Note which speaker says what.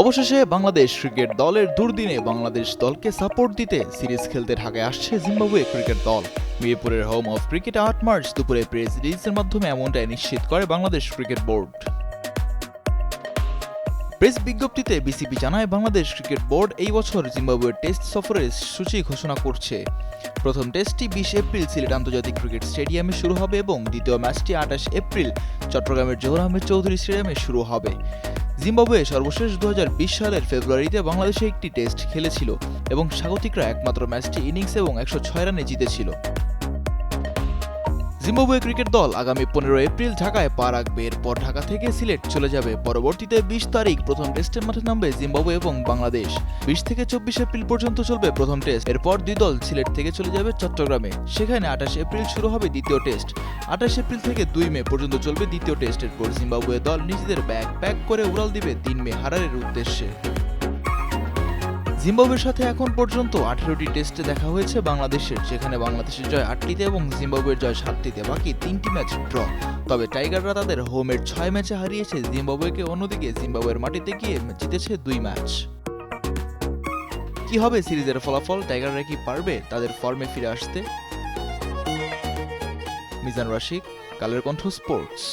Speaker 1: অবশেষে বাংলাদেশ ক্রিকেট দলের দুর্দিনে বাংলাদেশ দলকে সাপোর্ট দিতে সিরিজ খেলতে ঢাকায় আসছে জিম্বাবুয়ে ক্রিকেট দল। মিরপুরের হোম অফ ক্রিকেট আট মার্চ দুপুরে প্রেস রিলিজের মাধ্যমে এমনটাই নিশ্চিত করে বাংলাদেশ ক্রিকেট বোর্ড। প্রেস বিজ্ঞপ্তিতে বিসিবি জানায়, বাংলাদেশ ক্রিকেট বোর্ড এই বছর জিম্বাবুয়ের টেস্ট সফরের সূচি ঘোষণা করছে। প্রথম টেস্টটি বিশ এপ্রিল সিলেট আন্তর্জাতিক ক্রিকেট স্টেডিয়ামে শুরু হবে এবং দ্বিতীয় ম্যাচটি আঠাশ এপ্রিল চট্টগ্রামের জোহর আহমেদ চৌধুরী স্টেডিয়ামে শুরু হবে। জিম্বাবুয়ে সর্বশেষ দু হাজার বিশ সালের ফেব্রুয়ারিতে বাংলাদেশে একটি টেস্ট খেলেছিল এবং স্বাগতিকরা একমাত্র ম্যাচটি ইনিংস এবং একশো ছয় রানে জিতেছিল। জিম্বাবুয়ে ক্রিকেট দল আগামী পনেরো এপ্রিল ঢাকায় পা রাখবে। এরপর ঢাকা থেকে সিলেট চলে যাবে। পরবর্তীতে বিশ তারিখ প্রথম টেস্টের মাঠে নামবে জিম্বাবুয়ে এবং বাংলাদেশ। বিশ থেকে চব্বিশ এপ্রিল পর্যন্ত চলবে প্রথম টেস্ট। এরপর দুই দল সিলেট থেকে চলে যাবে চট্টগ্রামে। সেখানে আঠাশ এপ্রিল শুরু হবে দ্বিতীয় টেস্ট। আঠাশ এপ্রিল থেকে দুই মে পর্যন্ত চলবে দ্বিতীয় টেস্ট এরপর জিম্বাবুয়ে দল নিজেদের ব্যাগ প্যাক করে উড়াল দিবে তিন মে হারারের উদ্দেশ্যে। জিম্বাবুয়ের সাথে এখন পর্যন্ত আঠেরোটি টেস্টে দেখা হয়েছে বাংলাদেশের, যেখানে বাংলাদেশের জয় আটটিতে এবং জিম্বাবুয়ের জয় সাতটিতে, বাকি তিনটি ম্যাচ ড্র। তবে টাইগাররা তাদের হোমের ছয় ম্যাচে হারিয়েছে জিম্বাবুয়েকে, অন্যদিকে জিম্বাবুয়ের মাটিতে গিয়ে জিতেছে দুই ম্যাচ। কি হবে সিরিজের ফলাফল? টাইগাররা কি পারবে তাদের ফর্মে ফিরে আসতে? মিজান রাশিক, কালের কণ্ঠ স্পোর্টস।